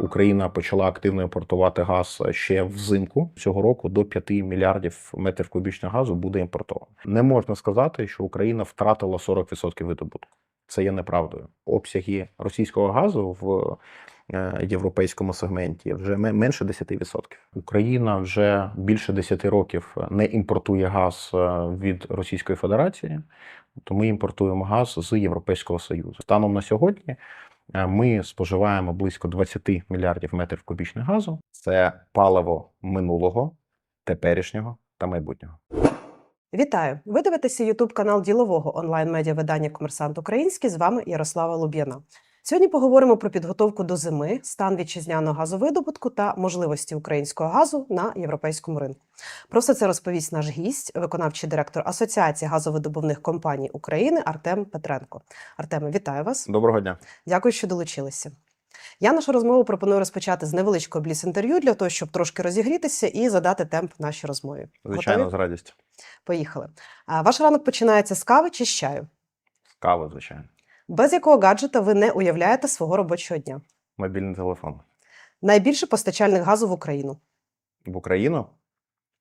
Україна почала активно імпортувати газ ще взимку цього року. До 5 мільярдів метрів кубічного газу буде імпортовано. Не можна сказати, що Україна втратила 40% видобутку. Це є неправдою. Обсяги російського газу в е, європейському сегменті вже менше 10%. Україна вже більше 10 років не імпортує газ е, від Російської Федерації, то ми імпортуємо газ з Європейського Союзу. Станом на сьогодні ми споживаємо близько 20 мільярдів метрів кубічних газу. Це паливо минулого, теперішнього та майбутнього. Вітаю! Ви дивитеся Ютуб канал ділового онлайн-медіа видання Комерсант Український. З вами Ярослава Луб'яна. Сьогодні поговоримо про підготовку до зими, стан вітчизняного газовидобутку та можливості українського газу на європейському ринку. Про все це розповість наш гість, виконавчий директор Асоціації газовидобувних компаній України Артем Петренко. Артеме, вітаю вас! Доброго дня. Дякую, що долучилися. Я нашу розмову пропоную розпочати з невеличкого бліц-інтерв'ю для того, щоб трошки розігрітися і задати темп нашій розмові. Звичайно, Готові? з радістю. Поїхали. А, Ваш ранок починається з кави чи з чаю? Кава, звичайно. Без якого гаджета ви не уявляєте свого робочого дня? Мобільний телефон. Найбільший постачальник газу в Україну. В Україну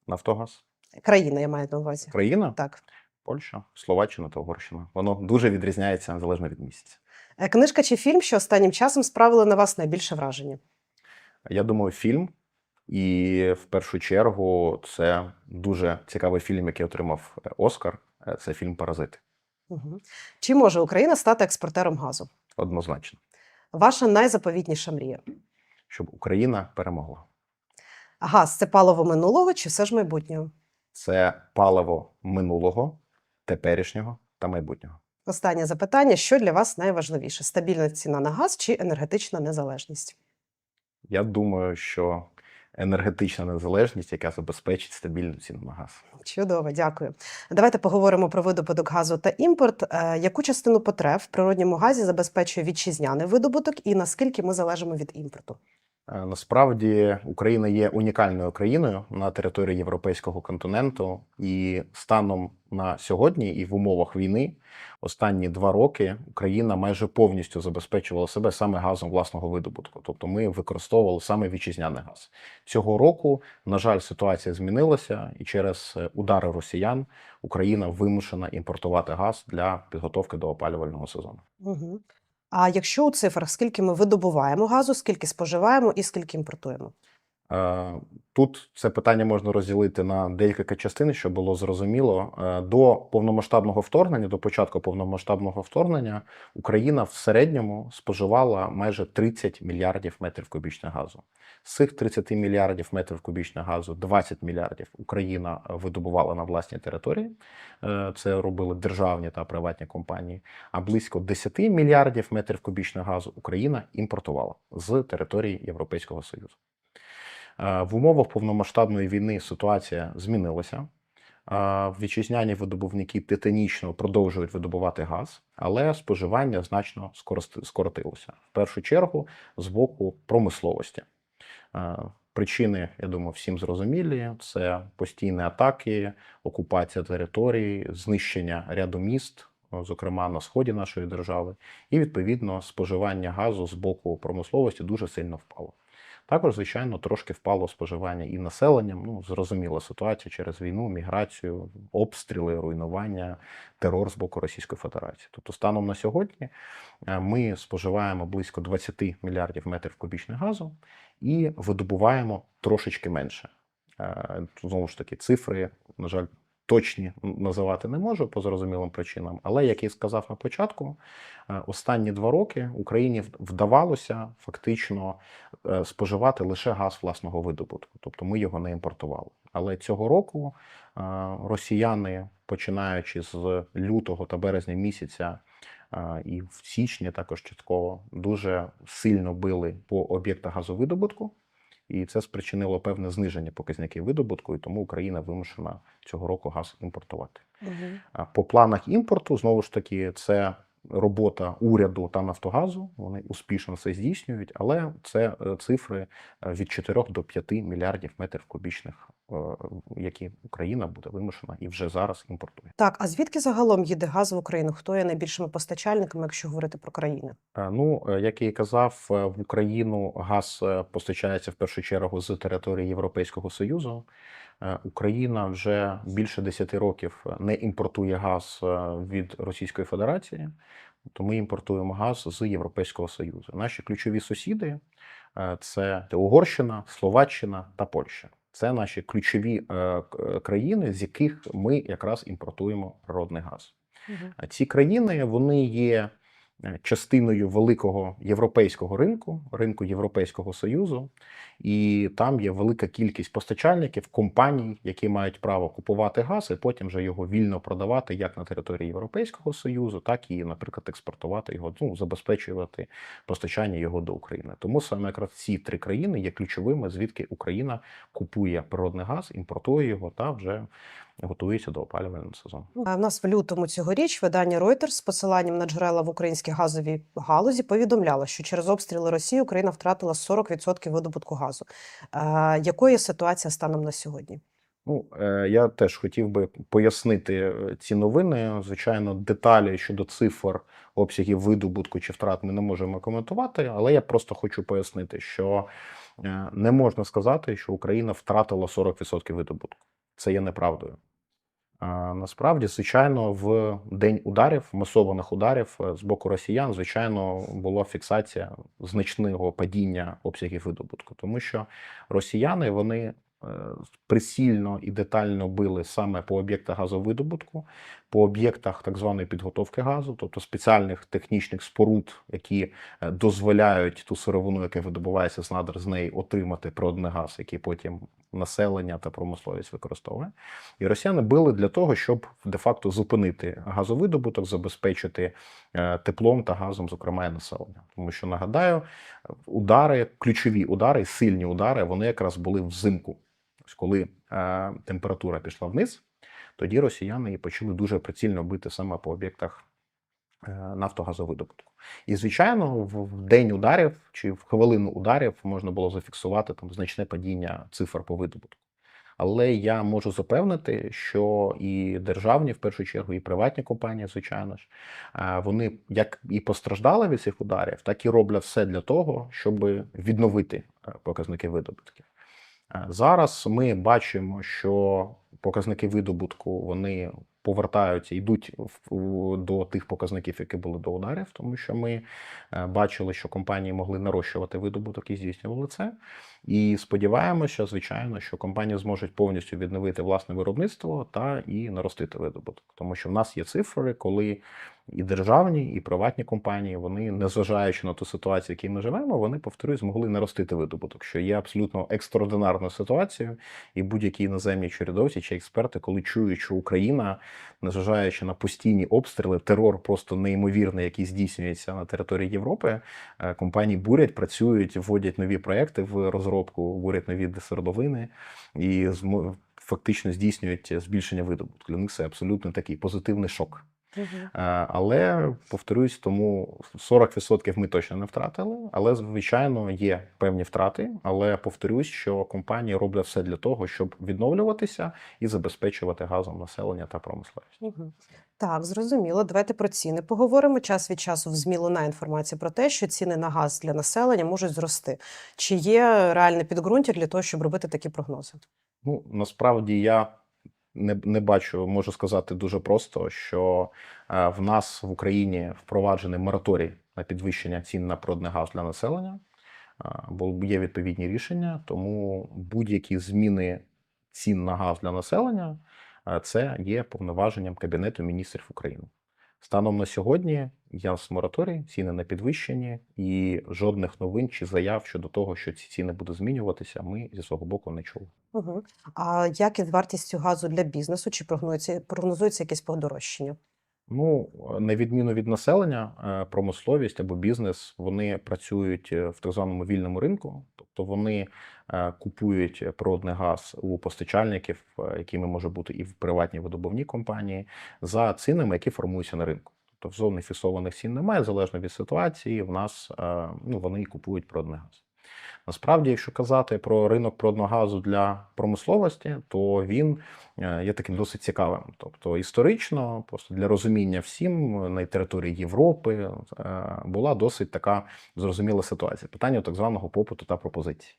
Нафтогаз. Країна, я маю на увазі. Країна, Так. Польща, Словаччина та Угорщина. Воно дуже відрізняється залежно від місяця. Е, Книжка чи фільм, що останнім часом справили на вас найбільше враження? Я думаю, фільм. І в першу чергу це дуже цікавий фільм, який отримав е, Оскар. Е, Це фільм Паразити. Угу. Чи може Україна стати експортером газу? Однозначно, Ваша найзаповітніша мрія? щоб Україна перемогла. Газ це паливо минулого чи все ж майбутнього? Це паливо минулого, теперішнього та майбутнього. Останнє запитання: що для вас найважливіше: стабільна ціна на газ чи енергетична незалежність? Я думаю, що енергетична незалежність, яка забезпечить стабільну ціну на газ. Чудово, дякую. Давайте поговоримо про видобуток газу та імпорт. Е, Яку частину потреб в природньому газі забезпечує вітчизняний видобуток і наскільки ми залежимо від імпорту? Е, Насправді Україна є унікальною країною на території європейського континенту, і станом на сьогодні, і в умовах війни, останні два роки Україна майже повністю забезпечувала себе саме газом власного видобутку. Тобто ми використовували саме вітчизняний газ. Цього року, на жаль, ситуація змінилася, і через е, удари росіян Україна вимушена імпортувати газ для підготовки до опалювального сезону. Угу. А якщо у цифрах, скільки ми видобуваємо газу, скільки споживаємо і скільки імпортуємо? Е, Тут це питання можна розділити на декілька частин, щоб було зрозуміло. Е, До повномасштабного вторгнення, до початку повномасштабного вторгнення, Україна в середньому споживала майже 30 мільярдів метрів кубічного газу. З цих 30 мільярдів метрів кубічного газу 20 мільярдів Україна видобувала на власній території. Е, Це робили державні та приватні компанії. А близько 10 мільярдів метрів кубічного газу Україна імпортувала з території Європейського Союзу. Е, В умовах повномасштабної війни ситуація змінилася. Е, Вітчизняні видобувники титанічно продовжують видобувати газ, але споживання значно скоротилося. В першу чергу з боку промисловості. Е, Причини, я думаю, всім зрозумілі: це постійні атаки, окупація території, знищення ряду міст, зокрема на сході нашої держави, і відповідно споживання газу з боку промисловості дуже сильно впало. Також, звичайно, трошки впало споживання і населенням. Ну, зрозуміла ситуація через війну, міграцію, обстріли, руйнування, терор з боку Російської Федерації. Тобто, станом на сьогодні е, ми споживаємо близько 20 мільярдів метрів кубічних газу і видобуваємо трошечки менше. Е, Знову ж таки, цифри, на жаль, точні називати не можу по зрозумілим причинам, але як і сказав на початку, е, останні два роки Україні вдавалося фактично е, споживати лише газ власного видобутку, тобто ми його не імпортували. Але цього року е, росіяни, починаючи з лютого та березня місяця. І в січні також частково дуже сильно били по об'єктах газовидобутку, і це спричинило певне зниження показників видобутку, і тому Україна вимушена цього року газ імпортувати. Угу. По планах імпорту, знову ж таки, це робота уряду та Нафтогазу. Вони успішно це здійснюють, але це е, цифри е, від 4 до 5 мільярдів метрів кубічних, е, які Україна буде вимушена і вже зараз імпортує. Так, а звідки загалом їде газ в Україну? Хто є найбільшими постачальниками, якщо говорити про країни? Ну, як я і казав, в Україну газ постачається в першу чергу з території Європейського Союзу. Е, Україна вже більше 10 років не імпортує газ е, від Російської Федерації, то ми імпортуємо газ з Європейського Союзу. Наші ключові сусіди е, це Угорщина, Словаччина та Польща. Це наші ключові країни, з яких ми якраз імпортуємо природний газ. А Ці країни вони є частиною великого європейського ринку, ринку Європейського Союзу, і там є велика кількість постачальників, компаній, які мають право купувати газ і потім вже його вільно продавати як на території Європейського Союзу, так і, наприклад, експортувати його, ну забезпечувати постачання його до України. Тому саме якраз ці три країни є ключовими, звідки Україна купує природний газ, імпортує його та вже готується до опалювального сезону. А в нас в лютому цьогоріч видання Reuters з посиланням на джерела в українській газовій галузі повідомляло, що через обстріли Росії Україна втратила 40% видобутку газу. А, якою ситуація станом на сьогодні? Ну, е, я теж хотів би пояснити е, ці новини. Звичайно, деталі щодо цифр, обсягів видобутку чи втрат ми не можемо коментувати, але я просто хочу пояснити, що е, не можна сказати, що Україна втратила 40% видобутку. Це є неправдою. Насправді, звичайно, в день ударів, масованих ударів е, з боку росіян, звичайно, була фіксація значного падіння обсягів видобутку, тому що росіяни вони е, прицільно і детально били саме по об'єктах газовидобутку, по об'єктах так званої підготовки газу, тобто спеціальних технічних споруд, які е, дозволяють ту сировину, яка видобувається з надр, з неї отримати природний газ, який потім населення та промисловість використовує. І росіяни били для того, щоб де-факто зупинити газовидобуток, забезпечити е, теплом та газом, зокрема, і населення. Тому що нагадаю, удари, ключові удари, сильні удари, вони якраз були взимку. Коли е, температура пішла вниз, тоді росіяни і почали дуже прицільно бити саме по об'єктах е, нафтогазовидобутку. І, звичайно, в день ударів чи в хвилину ударів можна було зафіксувати там значне падіння цифр по видобутку. Але я можу запевнити, що і державні, в першу чергу, і приватні компанії, звичайно ж, е, вони як і постраждали від цих ударів, так і роблять все для того, щоб відновити е, показники видобутків. Зараз ми бачимо, що показники видобутку вони повертаються, йдуть в- до тих показників, які були до ударів, тому що ми е, бачили, що компанії могли нарощувати видобуток і здійснювали це. І сподіваємося, звичайно, що компанії зможуть повністю відновити власне виробництво та і наростити видобуток, тому що в нас є цифри, коли і державні, і приватні компанії, вони, незважаючи на ту ситуацію, в якій ми живемо, вони повторюю, змогли наростити видобуток, що є абсолютно екстраординарною ситуацією. І будь-які іноземні чередовці чи експерти, коли чують, що Україна, незважаючи на постійні обстріли, терор просто неймовірний, який здійснюється на території Європи, е, компанії бурять, працюють, вводять нові проекти в розробку, бурять від свердловини і фактично здійснюють збільшення видобутку. Для них це абсолютно такий позитивний шок. Е, Але повторюсь, тому 40% ми точно не втратили. Але звичайно є певні втрати. Але повторюсь, що компанії роблять все для того, щоб відновлюватися і забезпечувати газом населення та промисловість. Мгм. Так, зрозуміло. Давайте про ціни поговоримо. Час від часу в ЗМІ лунає інформація про те, що ціни на газ для населення можуть зрости. Чи є реальне підґрунтя для того, щоб робити такі прогнози? Ну насправді я не, не бачу, можу сказати дуже просто, що е, в нас в Україні впроваджений мораторій на підвищення цін на природний газ для населення, е, бо є відповідні рішення, тому будь-які зміни цін на газ для населення е, це є повноваженням Кабінету міністрів України. Станом на сьогодні я з мораторій, ціни не підвищені, і жодних новин чи заяв щодо того, що ці ціни будуть змінюватися, ми зі свого боку не чули. Угу. А як із вартістю газу для бізнесу? Чи прогнозується, прогнозується якесь подорожчання? Ну, на відміну від населення, е, промисловість або бізнес вони працюють е, в так званому вільному ринку, тобто вони е, купують природний газ у постачальників, якими може бути і в приватній видобувній компанії, за цінами, які формуються на ринку. Тобто в зоні фіксованих цін немає, залежно від ситуації, в нас ну, вони купують природний газ. Насправді, якщо казати про ринок природного газу для промисловості, то він е, є таким досить цікавим. Тобто історично, просто для розуміння всім на території Європи е, була досить така зрозуміла ситуація. Питання так званого попиту та пропозиції.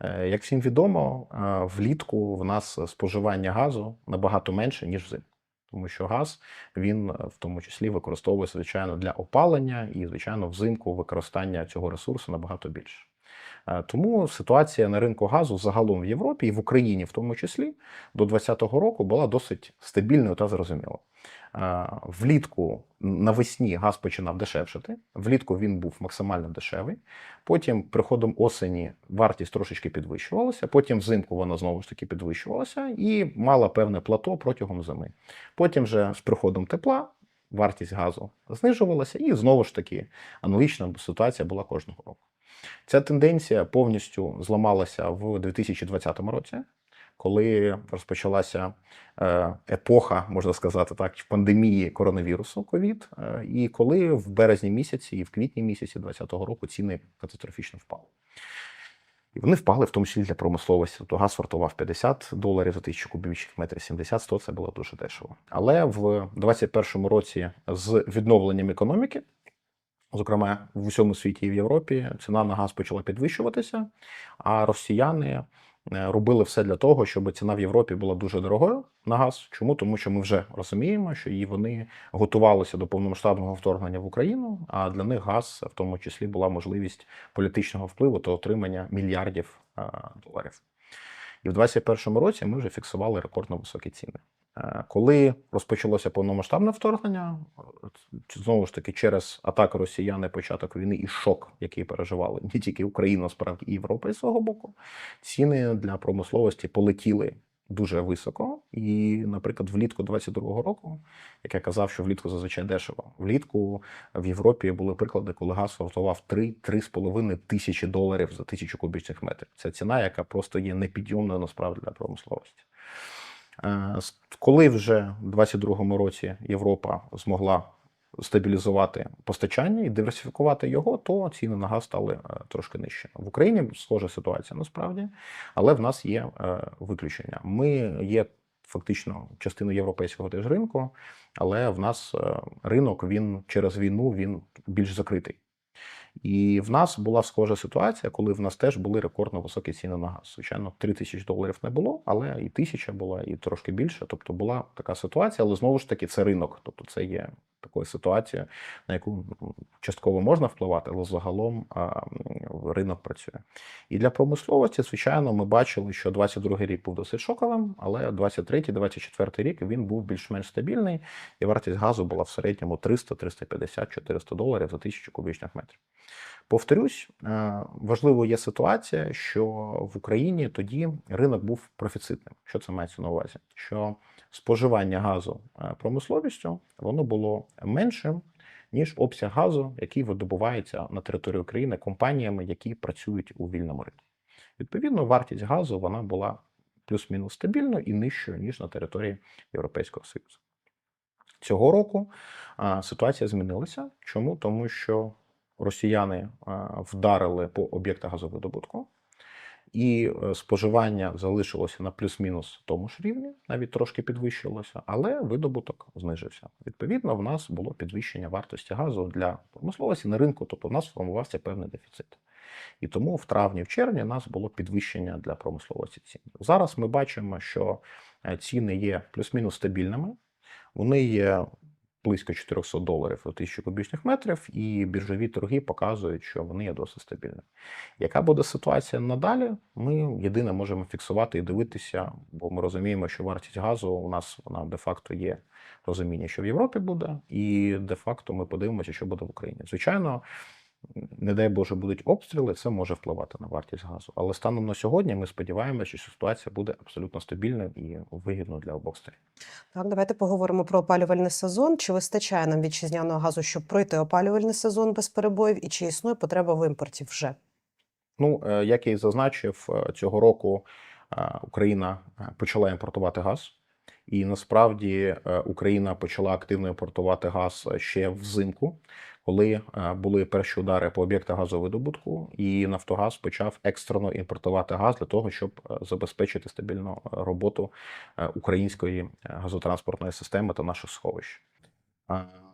Е, Як всім відомо, е, влітку в нас споживання газу набагато менше, ніж взимку. Тому що газ він е, в тому числі використовується звичайно для опалення, і звичайно, взимку використання цього ресурсу набагато більше. Е, Тому ситуація на ринку газу загалом в Європі і в Україні, в тому числі, до 2020 року була досить стабільною та зрозумілою. Е, Влітку навесні газ починав дешевшати. Влітку він був максимально дешевий. Потім, приходом осені, вартість трошечки підвищувалася. Потім взимку вона знову ж таки підвищувалася і мала певне плато протягом зими. Потім, вже з приходом тепла, вартість газу знижувалася, і знову ж таки аналогічна ситуація була кожного року. Ця тенденція повністю зламалася в 2020 році, коли розпочалася е, епоха, можна сказати так, пандемії коронавірусу ковід, е, і коли в березні місяці і в квітні місяці 2020 року ціни катастрофічно впали. І вони впали в тому числі для промисловості. Тобто газ вартував 50 доларів за тисячу кубічних метрів, 70-100 це було дуже дешево. Але в 2021 році з відновленням економіки, зокрема в усьому світі і в Європі, ціна на газ почала підвищуватися, а росіяни е, робили все для того, щоб ціна в Європі була дуже дорогою на газ. Чому? Тому що ми вже розуміємо, що і вони готувалися до повномасштабного вторгнення в Україну, а для них газ в тому числі була можливість політичного впливу та отримання мільярдів е, доларів. І в 2021 році ми вже фіксували рекордно високі ціни. Е, Коли розпочалося повномасштабне вторгнення, знову ж таки, через атаку росіян, початок війни і шок, який переживали не тільки Україна, справді і Європа з свого боку, ціни для промисловості полетіли дуже високо. І, наприклад, влітку 22-го року, як я казав, що влітку зазвичай дешево. Влітку в Європі були приклади, коли газ вартував 3-3,5 тисячі доларів за тисячу кубічних метрів. Це ціна, яка просто є непідйомною насправді для промисловості. Е, Коли вже в 22-му році Європа змогла стабілізувати постачання і диверсифікувати його, то ціни на газ стали е, трошки нижче. В Україні схожа ситуація насправді, але в нас є е, виключення. Ми є фактично частиною європейського теж ринку, але в нас ринок він через війну він більш закритий. І в нас була схожа ситуація, коли в нас теж були рекордно високі ціни на газ. Звичайно, 3 тисячі доларів не було, але і тисяча була, і трошки більше. Тобто була така ситуація, але знову ж таки це ринок. Тобто це є такою ситуацією, на яку частково можна впливати, але загалом а, ринок працює. І для промисловості, звичайно, ми бачили, що 22 рік був досить шоковим, але 23-24 рік він був більш-менш стабільний, і вартість газу була в середньому 300, 350, 400 доларів за тисячу кубічних метрів. Повторюсь, е, важливо є ситуація, що в Україні тоді ринок був профіцитним. Що це мається на увазі? Що споживання газу е, промисловістю воно було меншим, ніж обсяг газу, який видобувається на території України компаніями, які працюють у вільному ринку. Відповідно, вартість газу вона була плюс-мінус стабільною і нижчою, ніж на території Європейського Союзу. Цього року а, ситуація змінилася. Чому? Тому що росіяни вдарили по об'єктах газовидобутку, і е, споживання залишилося на плюс-мінус тому ж рівні, навіть трошки підвищилося, але видобуток знижився. Відповідно, в нас було підвищення вартості газу для промисловості на ринку, тобто в нас сформувався певний дефіцит. І тому в травні, в червні у нас було підвищення для промисловості цін. Зараз ми бачимо, що е, ціни є плюс-мінус стабільними. Вони є близько 400 доларів за тисячу кубічних метрів, і біржові торги показують, що вони є досить стабільними. Яка буде ситуація надалі? Ми єдине можемо фіксувати і дивитися, бо ми розуміємо, що вартість газу у нас вона де-факто є розуміння, що в Європі буде, і де-факто ми подивимося, що буде в Україні. Звичайно, не дай Боже, будуть обстріли, це може впливати на вартість газу. Але станом на сьогодні ми сподіваємося, що ситуація буде абсолютно стабільною і вигідною для обох сторін. Так, давайте поговоримо про опалювальний сезон. Чи вистачає нам вітчизняного газу, щоб пройти опалювальний сезон без перебоїв, і чи існує потреба в імпорті вже? Ну, е, як я і зазначив, е, цього року е, Україна почала імпортувати газ. І насправді Україна почала активно імпортувати газ ще взимку, коли е, були перші удари по об'єктах газовидобутку, і Нафтогаз почав екстрено імпортувати газ для того, щоб е, забезпечити стабільну е, роботу української газотранспортної системи та наших сховищ.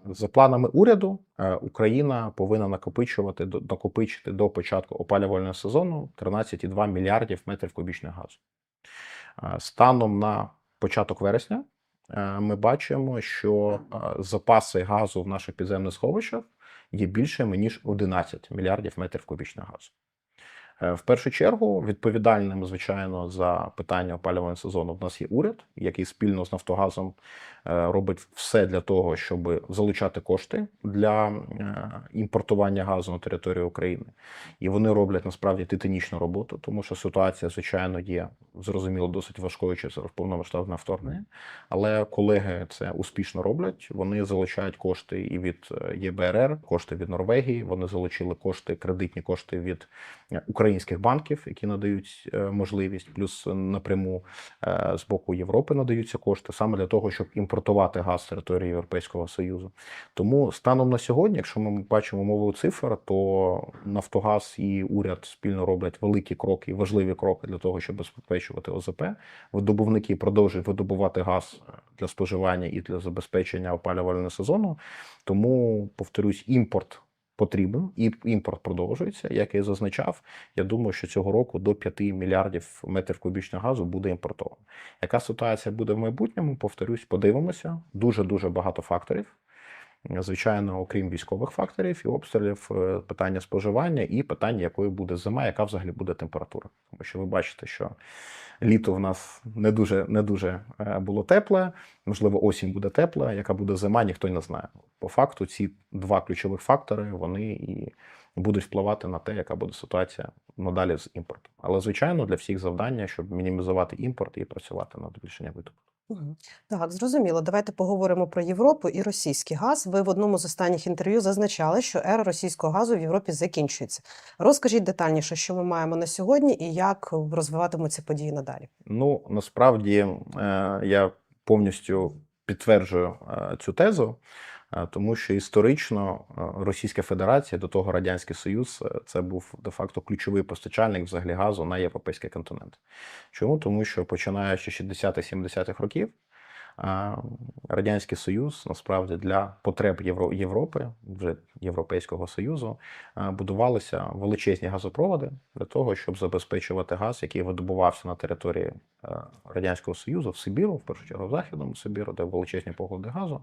За планами уряду, Україна повинна накопичувати накопичити до початку опалювального сезону 13,2 мільярдів метрів кубічних газу. Станом на початок вересня ми бачимо, що запаси газу в наших підземних сховищах є більшими ніж 11 мільярдів метрів кубічного газу. Е, В першу чергу відповідальним, звичайно, за питання опалювального сезону в нас є уряд, який спільно з Нафтогазом е, робить все для того, щоб залучати кошти для е, імпортування газу на територію України. І вони роблять насправді титанічну роботу, тому що ситуація, звичайно, є зрозуміло досить важкою через повномасштабне вторгнення. Але колеги це успішно роблять. Вони залучають кошти і від ЄБРР, кошти від Норвегії. Вони залучили кошти, кредитні кошти від е, українських банків, які надають е, можливість, плюс напряму е, з боку Європи надаються кошти саме для того, щоб імпортувати газ з території Європейського Союзу. Тому станом на сьогодні, якщо ми бачимо мову цифр, то Нафтогаз і уряд спільно роблять великі кроки важливі кроки для того, щоб забезпечувати ОЗП. Видобувники продовжують видобувати газ для споживання і для забезпечення опалювального сезону. Тому, повторюсь, імпорт потрібен, і імпорт продовжується. Як я зазначав, я думаю, що цього року до 5 мільярдів метрів кубічного газу буде імпортовано. Яка ситуація буде в майбутньому? Повторюсь, подивимося. Дуже дуже багато факторів. Звичайно, окрім військових факторів і обстрілів, е, питання споживання і питання, якою буде зима, яка взагалі буде температура. Тому що ви бачите, що літо в нас не дуже не дуже е, було тепле. Можливо, осінь буде тепла, яка буде зима, ніхто не знає. По факту, ці два ключових фактори вони і будуть впливати на те, яка буде ситуація надалі з імпортом. Але звичайно, для всіх завдання, щоб мінімізувати імпорт і працювати над збільшенням видобутку. Так, зрозуміло. Давайте поговоримо про Європу і російський газ. Ви в одному з останніх інтерв'ю зазначали, що ера російського газу в Європі закінчується. Розкажіть детальніше, що ми маємо на сьогодні і як розвиватимуться події надалі. Ну насправді е, я повністю підтверджую е, цю тезу, тому що історично е, Російська Федерація, до того Радянський Союз, е, це був де-факто ключовий постачальник взагалі газу на європейський континент. Чому? Тому що починаючи з 60-70-х років. Радянський Союз насправді для потреб Євро- Європи, вже Європейського Союзу, будувалися величезні газопроводи для того, щоб забезпечувати газ, який видобувався на території Радянського Союзу в Сибіру, в першу чергу в Західному Сибіру, де величезні поклади газу.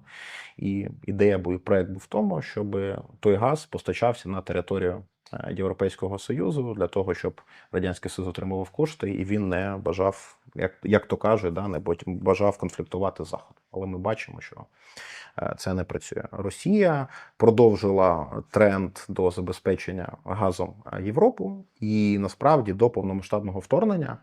І ідея був проект був в тому, щоб той газ постачався на територію Європейського Союзу для того, щоб Радянський Союз отримував кошти, і він не бажав, як, як то кажуть, да, не бажав конфліктувати з Заходом. Але ми бачимо, що е, це не працює. Росія продовжила тренд до забезпечення газом е, Європу, і насправді до повномасштабного вторгнення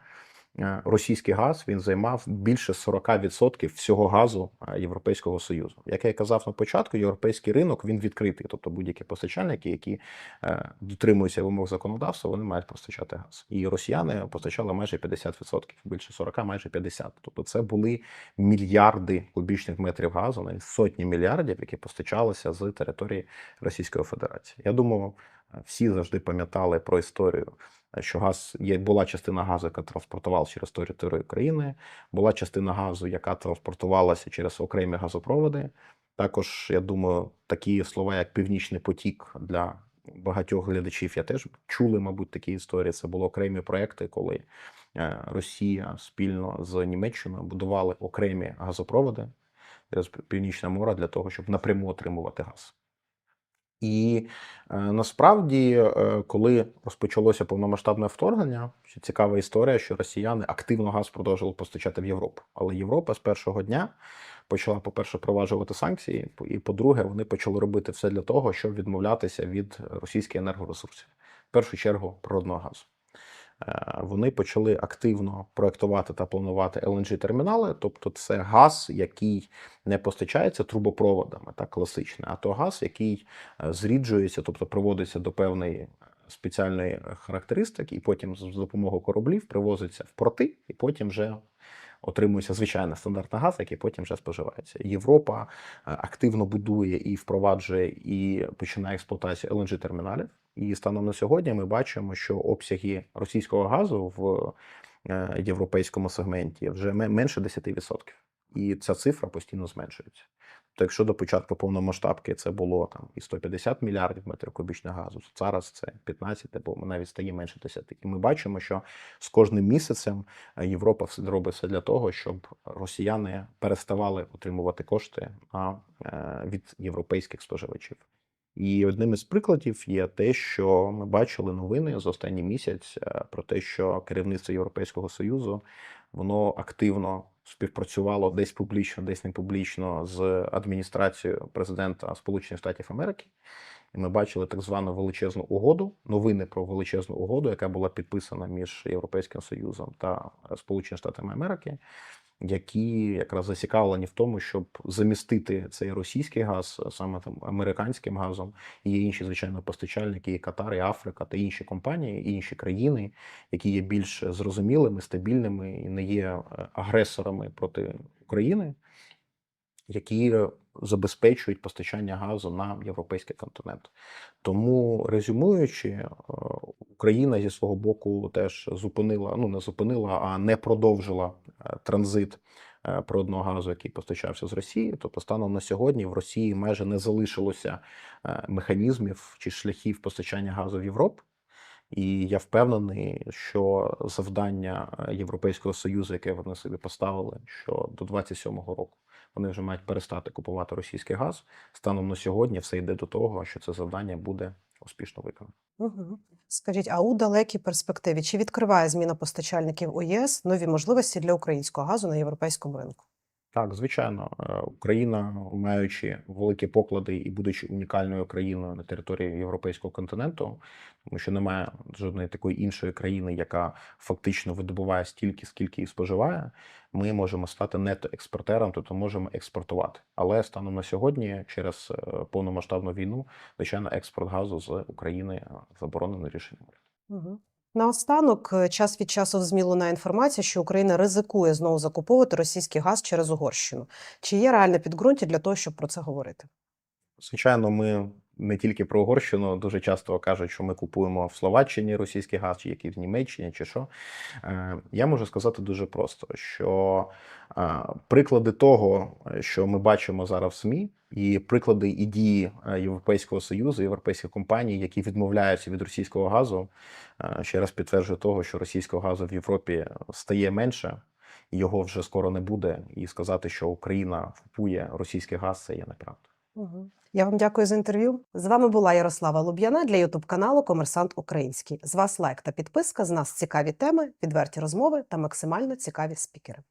російський газ він займав більше 40% всього газу е, Європейського союзу. Як я казав на початку, європейський ринок він відкритий, тобто будь-які постачальники, які е, дотримуються вимог законодавства, вони мають постачати газ. І росіяни постачали майже 50%, більше 40, майже 50%. Тобто це були мільярди кубічних метрів газу, навіть сотні мільярдів, які постачалися з території Російської Федерації. Я думаю, всі завжди пам'ятали про історію. Що газ є була частина газу, яка транспортувалася через територію країни, була частина газу, яка транспортувалася через окремі газопроводи. Також я думаю, такі слова, як Північний потік для багатьох глядачів, я теж чули, мабуть, такі історії. Це були окремі проекти, коли е, Росія спільно з Німеччиною будували окремі газопроводи через Північне море для того, щоб напряму отримувати газ. І е, насправді, е, коли розпочалося повномасштабне вторгнення, що цікава історія, що росіяни активно газ продовжували постачати в Європу. Але Європа з першого дня почала, по-перше, проваджувати санкції, і по-друге, вони почали робити все для того, щоб відмовлятися від російських енергоресурсів, в першу чергу природного газу. Е, Вони почали активно проектувати та планувати lng термінали, тобто це газ, який не постачається трубопроводами, так класичне, а то газ, який е, зріджується, тобто приводиться до певної спеціальної характеристики, і потім з допомогою кораблів привозиться в порти, і потім вже отримується звичайна стандартна газ, який потім вже споживається. Європа е, активно будує і впроваджує і починає експлуатацію lng терміналів. І станом на сьогодні ми бачимо, що обсяги російського газу в е, європейському сегменті вже ме- менше 10%. І ця цифра постійно зменшується. То якщо до початку повномасштабки це було там і 150 мільярдів метрів кубічного газу, то зараз це 15 або навіть стає менше 10. І ми бачимо, що з кожним місяцем е, Європа все робить все для того, щоб росіяни переставали отримувати кошти е, від європейських споживачів. І одним із прикладів є те, що ми бачили новини за останній місяць е, про те, що керівництво Європейського союзу воно активно співпрацювало десь публічно, десь не публічно з адміністрацією президента Сполучених Штатів Америки. І ми бачили так звану величезну угоду, новини про величезну угоду, яка була підписана між Європейським Союзом та Сполученими Штатами Америки, які якраз зацікавлені в тому, щоб замістити цей російський газ саме там американським газом. І є інші, звичайно, постачальники, і Катар, і Африка та інші компанії, і інші країни, які є більш зрозумілими, стабільними і не є е, агресорами проти України, які забезпечують постачання газу на європейський континент. Тому резюмуючи, е, Україна зі свого боку теж зупинила, ну не зупинила, а не продовжила е, транзит е, природного газу, який постачався з Росії. Тобто, станом на сьогодні в Росії майже не залишилося механізмів чи шляхів постачання газу в Європу. І я впевнений, що завдання Європейського союзу, яке вони собі поставили, що до 27-го року вони вже мають перестати купувати російський газ. Станом на сьогодні все йде до того, що це завдання буде успішно виконано. Угу. Скажіть, а у далекій перспективі чи відкриває зміна постачальників у ЄС нові можливості для українського газу на європейському ринку? Так, звичайно, Е, Україна, маючи великі поклади і будучи унікальною країною на території європейського континенту, тому що немає жодної такої іншої країни, яка фактично видобуває стільки, скільки і споживає, ми можемо стати нетоекспортером, тобто можемо експортувати. Але станом на сьогодні, через е, повномасштабну війну, звичайно, експорт газу з України е, заборонений рішенням. Угу. Наостанок, е, час від часу в ЗМІ інформація, що Україна ризикує знову закуповувати російський газ через Угорщину. Чи є реальне підґрунтя для того, щоб про це говорити? Звичайно, ми не тільки про Угорщину дуже часто кажуть, що ми купуємо в Словаччині російський газ, чи який в Німеччині, чи що. Е, Я можу сказати дуже просто, що е, приклади того, що ми бачимо зараз в СМІ, і приклади і дії е, Європейського союзу, європейських компаній, які відмовляються від російського газу, ще раз підтверджує того, що російського газу в Європі стає менше. Його вже скоро не буде, і сказати, що Україна купує російський газ, це є неправда. Я вам дякую за інтерв'ю. З вами була Ярослава Луб'яна для Ютуб каналу Комерсант Український. З вас лайк та підписка. З нас цікаві теми, відверті розмови та максимально цікаві спікери.